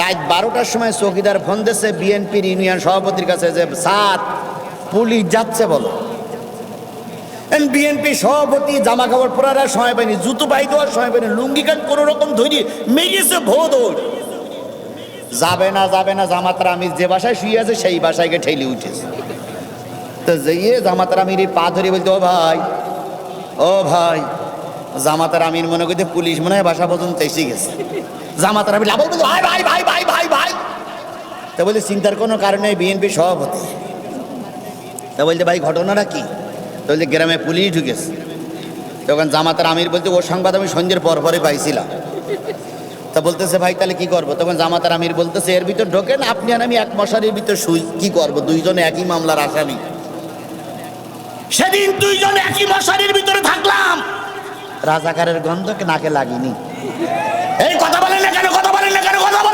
রাত বারোটার সময় চৌকিদার ফোন দিচ্ছে বিএনপির ইউনিয়ন সভাপতির কাছে যে সাত পুলিশ যাচ্ছে বলো। বিএনপি সভাপতি জামা কাপড় পরার সময় পায়নি, জুতো পাই দেওয়ার সময় পায়নি, লুঙ্গি কান কোনো রকম ধরি মেরিয়েছে ভো দৌড়। যাবে না যাবে না, জামাতার আমির যে বাসায় শুয়ে আছে সেই বাসায় গিয়ে ঠেলে উঠেছে। তো যেয়ে জামাতার এই পা ধরে বলতে, ও ভাই ও ভাই জামাতার আমির মনে করতে পুলিশ মনে হয় বাসা পর্যন্ত এসে গেছে। জামাতার আমির লাভ ভাই ভাই ভাই ভাই ভাই ভাই। তা বলতে চিন্তার কোনো কারণে বিএনপি সভাপতি। তা বলতে ভাই, ঘটনাটা কি? তো বলতে গ্রামে পুলিশ ঢুকেছে। তখন জামাতার আমির বলতে ওর সংবাদ আমি সন্ধ্যের পর পরে পাইছিলাম। তা বলতেছে, ভাই, তাহলে কি করব? তখন জামাতার আমির বলতেছে, এর ভিতর ঢোকেন, আপনি আর আমি এক মশারির ভিতর শুই, কি করব? দুইজনে একই মামলার আসামি। সেদিন দুইজন একই মশারির ভিতরে থাকলাম। রাজাকারের গন্ধকে নাকে লাগিনি। এই কথা বলেন না কেন কথা বলেন না কেন কথা